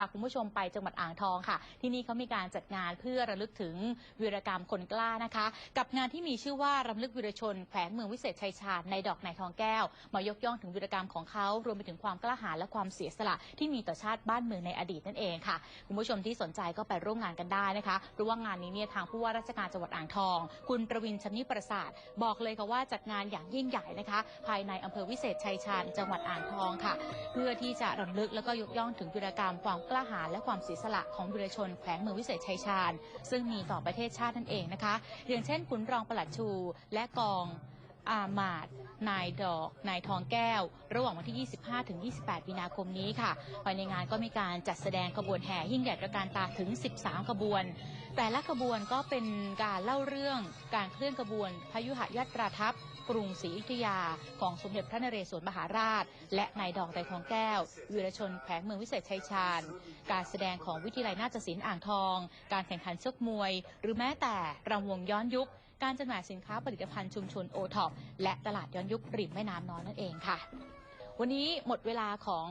พาคุณผู้ชมไปจังหวัดอ่างทองค่ะ ที่นี่เขามีการจัดงานเพื่อระลึกถึงวีรกรรมคนกล้านะคะ กับงานที่มีชื่อว่ารำลึกวีรชนแขวงเมืองวิเศษชัยชาญในดอกนายทองแก้ว มายกย่องถึงวีรกรรมของเขารวมไปถึงความกล้าหาญและความเสียสละที่มีต่อชาติบ้านเมืองในอดีตนั่นเองค่ะ คุณผู้ชมที่สนใจก็ไปร่วมงานกันได้นะคะเพราะว่างานนี้เนี่ยทางผู้ว่าราชการจังหวัดอ่างทอง คุณประวินชนิประสาทบอกเลยค่ะว่าจัดงานอย่างยิ่งใหญ่นะคะ ภายในอำเภอวิเศษชัยชาญจังหวัดอ่างทองค่ะ เพื่อที่จะรำลึกแล้วก็ยกย่องถึงวีรกรรมความกล้าหาญและความเสียสละของบุรชนแขวงเมืองวิเศษชัยชาญ ซึ่งมีต่อประเทศชาตินั่นเองนะคะ อย่างเช่นขุนรองประหลัดชูและกอง อามาดนายดอก นายทองแก้ว ระหว่างวันที่ 25 ถึง 28 มีนาคมนี้ค่ะ ภายในงานก็มีการจัดแสดงขบวนแห่ยิ่งใหญ่ตระการตาถึง 13 ขบวน แต่ละขบวนก็เป็นการเล่าเรื่องการเคลื่อนขบวนพยุหยาตราทัพกรุงศรีอยุธยาของสมเด็จพระนเรศวรมหาราช และนายดอกไตรทองแก้ววีรชนแขวงเมืองวิเศษชัยชาญ การแสดงของวิทยาลัยนาฏศิลป์อ่างทอง การแข่งขันชกมวย หรือแม้แต่รำวงย้อนยุค การจำหน่ายสินค้าผลิตภัณฑ์ชุมชนโอท็อปและตลาดย้อนยุคริมแม่น้ำน้อยนั่นเองค่ะ วันนี้หมดเวลาของ